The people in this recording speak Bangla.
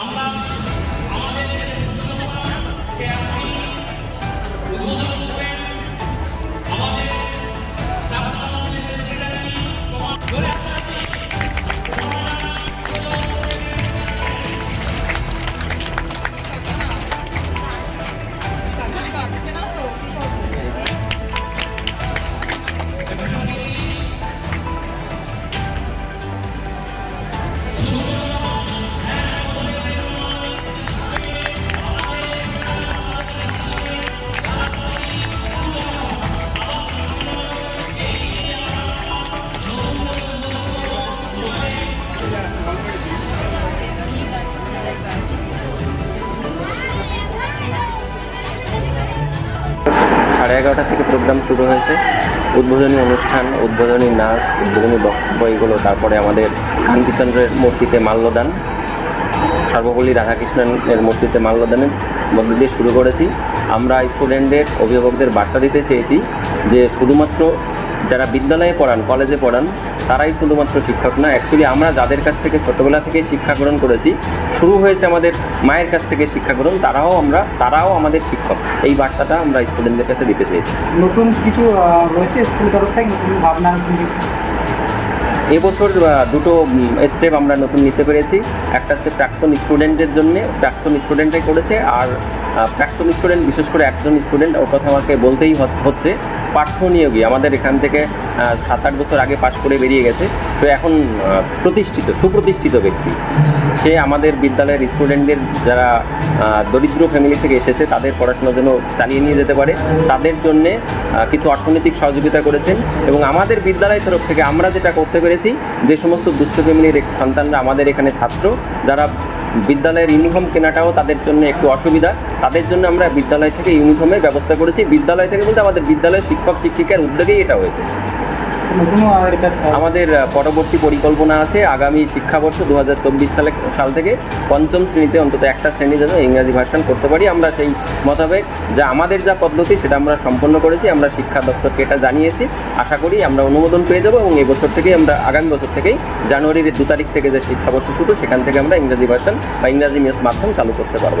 আমরা আমাদের সাড়ে এগারোটা থেকে প্রোগ্রাম শুরু হয়েছে। উদ্বোধনী অনুষ্ঠান, উদ্বোধনী নাচ, উদ্বোধনী বক্তব্য, এগুলো। তারপরে আমাদের কান্তিচন্দ্রের মূর্তিতে মাল্যদান। সর্বপল্লী রাধাকৃষ্ণনের মূর্তিতে মাল্যদানের মধ্য দিয়ে শুরু করেছি। আমরা স্টুডেন্টদের, অভিভাবকদের বার্তা দিতে চেয়েছি যে শুধুমাত্র যারা বিদ্যালয়ে পড়ান, কলেজে পড়ান তারাই শুধুমাত্র শিক্ষক না অ্যাকচুয়ালি আমরা যাদের কাছ থেকে ছোটোবেলা থেকে শিক্ষা গ্রহণ করেছি শুরু হয়েছে আমাদের মায়ের কাছ থেকে শিক্ষা গ্রহণ তারাও আমরা তারাও আমাদের শিক্ষক। এই বার্তাটা আমরা স্টুডেন্টদের কাছে দিতে চেয়েছি। নতুন কিছু রয়েছে স্কুল তরফ থেকে? ভাবনা এবছর দুটো স্টেপ আমরা নতুন নিতে পেরেছি। একটা হচ্ছে প্রাক্তন স্টুডেন্টদের জন্য প্রাক্তন স্টুডেন্টরাই করেছে আর প্রাক্তন স্টুডেন্ট বিশেষ করে একজন স্টুডেন্ট ওর কথা আমাকে বলতেই হচ্ছে পাঠ্য নিয়োগী আমাদের এখান থেকে সাত আট বছর আগে পাশ করে বেরিয়ে গেছে। তো এখন প্রতিষ্ঠিত, সুপ্রতিষ্ঠিত ব্যক্তি। সে আমাদের বিদ্যালয়ের স্টুডেন্টদের যারা দরিদ্র ফ্যামিলি থেকে এসেছে, তাদের পড়াশোনার জন্য চালিয়ে নিয়ে যেতে পারে। তাদের জন্যে কিছু অর্থনৈতিক সহযোগিতা করেছেন এবং আমাদের বিদ্যালয় তরফ থেকে আমরা যেটা করতে পেরেছি, যে সমস্ত দুস্থ ফ্যামিলির সন্তানরা আমাদের এখানে ছাত্র, যারা বিদ্যালয়ের ইউনিফর্ম কেনাটাও তাদের জন্য একটু অসুবিধা। তাদের জন্য আমরা বিদ্যালয় থেকে ইউনিফর্মের ব্যবস্থা করেছি। বিদ্যালয় থেকে বলতে আমাদের বিদ্যালয়ের শিক্ষক শিক্ষিকার উদ্যোগেই এটা হয়েছে। আমাদের পরবর্তী পরিকল্পনা আছে, আগামী শিক্ষাবর্ষ দু হাজার চব্বিশ সালে, সাল থেকে পঞ্চম শ্রেণীতে অন্তত একটা শ্রেণি যেন ইংরাজি ভার্সন করতে পারি। আমরা সেই মোতাবেক যা আমাদের যা পদ্ধতি, সেটা আমরা সম্পন্ন করেছি, আমরা শিক্ষা দপ্তরকে এটা জানিয়েছি। আশা করি আমরা অনুমোদন পেয়ে যাব এবং এই বছর থেকেই আমরা, আগামী বছর থেকেই জানুয়ারির দু তারিখ থেকে যে শিক্ষাবর্ষ শুরু, সেখান থেকে আমরা ইংরাজি ভার্সন বা ইংরাজি মাধ্যম চালু করতে পারব।